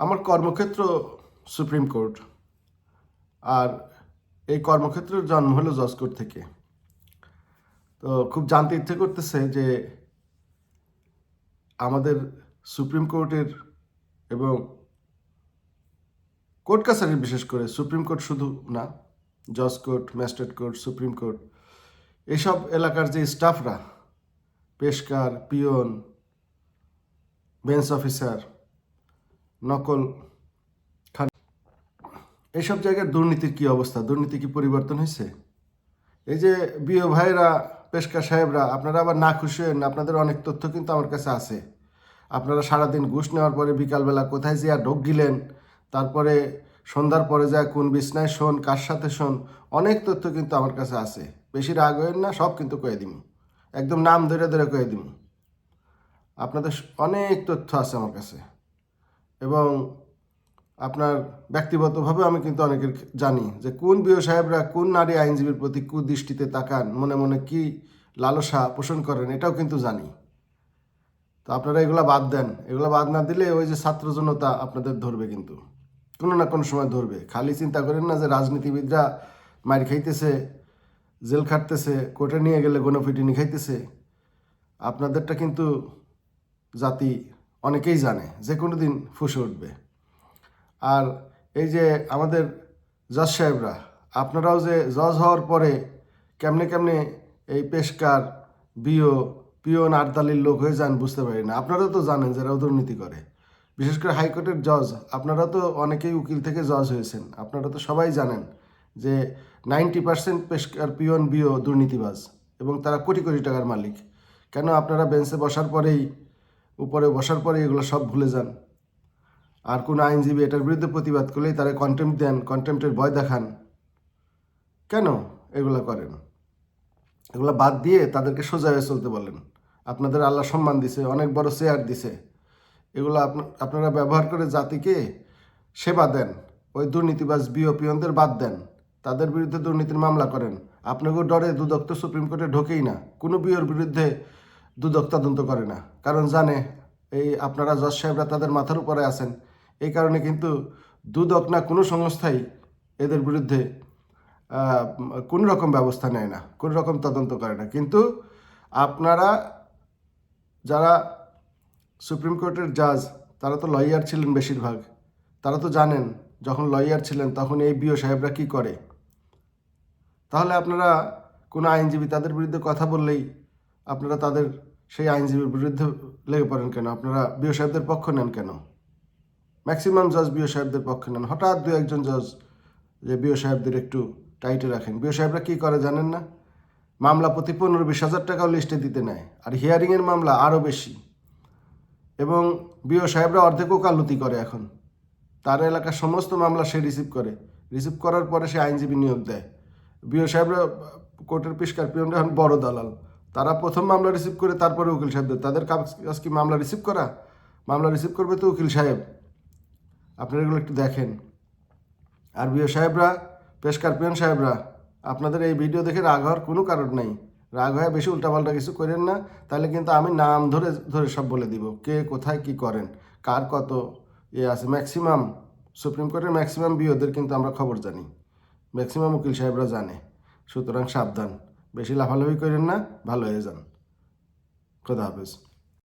আমার কর্মক্ষেত্র supreme court. আর এই কর্মক্ষেত্রের জন্ম হলো জজ কোর্ট থেকে। তো খুব জানতে ইচ্ছে করতেছে যে আমাদের সুপ্রিম কোর্টের এবং কোর্ট কাছারির বিশেষ করে সুপ্রিম কোর্ট শুধু না জজ court magistrate court, supreme court এইসব এলাকার যে স্টাফরা, পেশকার পিয়ন বেঞ্চ অফিসার নকল খান এইসব জায়গায় দুর্নীতির কি অবস্থা? দুর্নীতি কি পরিবর্তন হয়েছে? এই যে বিও ভাইরা পেশকা সাহেবরা, আপনারা আবার না খুশি হন আপনাদের অনেক তথ্য কিন্তু আমার কাছে আছে। আপনারা সারাদিন ঘুষ নেওয়ার পরে বিকালবেলা কোথায় যেয়া ঢোক গিলেন, তারপরে সন্ধ্যার পরে যায় কোন বিছনায় শোন, কার সাথে শোন, অনেক তথ্য কিন্তু আমার কাছে আছে। বেশি রাগ হইন না, সব কিন্তু কয়ে দিম। একদম নাম ধরে ধরে কয়ে দিম। আপনাদের অনেক তথ্য আছে আমার কাছে। এবং আপনার ব্যক্তিগতভাবে আমি কিন্তু অনেকের জানি যে কোন বিও সাহেবরা কোন নারী আইনজীবীর প্রতি কুদৃষ্টিতে তাকান, মনে মনে কি লালসা পোষণ করেন এটাও কিন্তু জানি। তো আপনারা এগুলো বাদ দেন। এগুলো বাদ না দিলে ওই যে ছাত্র জনতা আপনাদের ধরবে কিন্তু। কোনো না কোনো সময় ধরবে। খালি চিন্তা করেন না যে রাজনীতিবিদরা মার খাইতেছে, জেল খাটতেছে, কোর্টে নিয়ে গেলে গণপিটিনি খাইতেছে। আপনাদেরটা কিন্তু জাতি অনেকেই জানে যে কোনো দিন ফুসে উঠবে। আর এই যে আমাদের জজ সাহেবরা, আপনারাও যে জজ হওয়ার পরে কেমনে কেমনে এই পেশকার, বিও, পিওন আটদালির লোক হয়ে যান বুঝতে পারি না। আপনারাও তো জানেন যারা দুর্নীতি করে। বিশেষ করে হাইকোর্টের জজ আপনারা তো অনেকেই উকিল থেকে জজ হয়েছেন। আপনারা তো সবাই জানেন যে নাইনটি পার্সেন্ট পেশকার, পিওন, বিও দুর্নীতিবাজ এবং তারা কোটি কোটি টাকার মালিক। কেন আপনারা বেঞ্চে বসার পরেই উপরে বসার পরেই এগুলো সব ভুলে যান। আর কোনো আইনজীবী এটার বিরুদ্ধে প্রতিবাদ করলেই তারা কন্টেম্প দেন কন্টেম্পটের ভয় দেখান। কেন এগুলো করেন? এগুলো বাদ দিয়ে তাদেরকে সোজা হয়ে চলতে বলেন। আপনাদের আল্লাহ সম্মান দিছে, অনেক বড় চেয়ার দিছে। এগুলো আপনা- আপনারা ব্যবহার করে জাতিকে সেবা দেন, ওই দুর্নীতিবাজ বিওপিয়নদের বাদ দেন। তাদের বিরুদ্ধে দুর্নীতির মামলা করেন। আপনাকেও ডরে দুদক তো সুপ্রিম কোর্টে ঢোকেই না। কোনো বিওর বিরুদ্ধে দুদক তদন্ত করে না। কারণ জানে, এই আপনারা জজ সাহেবরা তাদের মাথার উপরে আছেন। এই কারণে কিন্তু দুদক না কোনো সংস্থাই এদের বিরুদ্ধে কোনো রকম ব্যবস্থা নেয় না, কোনো রকম তদন্ত করে না। কিন্তু আপনারা যারা সুপ্রিম কোর্টের জাজ, তারা তো লয়ার ছিলেন বেশিরভাগ। তারা তো জানেন, যখন লয়ার ছিলেন তখন এই বিও সাহেবরা কি করে। তাহলে আপনারা কোনো আইনজীবী তাদের বিরুদ্ধে কথা বললেই আপনারা তাদের সেই আইনজীবীর বিরুদ্ধে লেগে পড়েন কেন? আপনারা বিও সাহেবদের পক্ষ নেন কেন? ম্যাক্সিমাম জজ বিও সাহেবদের পক্ষ নেন। হঠাৎ দু একজন জজ যে বিও সাহেবদের একটু টাইটে রাখেন। বিও সাহেবরা কী করে জানেন না? মামলা প্রতি পনেরো বিশ হাজার টাকাও লিস্টে দিতে নেয়। আর হিয়ারিংয়ের মামলা আরও বেশি। এবং বিও সাহেবরা অর্ধেক ওকালতি করে এখন। তার এলাকার সমস্ত মামলা সে রিসিভ করে। রিসিভ করার পরে সে আইনজীবী নিয়োগ দেয়। বিও সাহেবরা কোর্টের পিস্কার পিয়নরা এখন বড় দালাল। তারা প্রথম মামলা রিসিভ করে, তারপরে উকিল সাহেবদের তাদের কাজ কি মামলা রিসিভ করা? মামলা রিসিভ করবে তো উকিল সাহেব। আপনারা এগুলো একটু দেখেন। আর বিও সাহেবরা পেশকার পিয়ন সাহেবরা, আপনাদের এই ভিডিও দেখে রাগ হওয়ার কোনো কারণ নেই। রাগ হয়ে বেশি উল্টাপাল্টা কিছু করেন না, তাহলে কিন্তু আমি নাম ধরে ধরে সব বলে দিব। কে কোথায় কি করেন? কার কত এ আছে? ম্যাক্সিমাম, সুপ্রিম কোর্টের ম্যাক্সিমাম বিওদের কিন্তু আমরা খবর জানি। ম্যাক্সিমাম উকিল সাহেবরা জানে। সুতরাং সাবধান। বেশি লাফালাফি করেন না ভালো হয়ে যান। খোদা হাফেজ।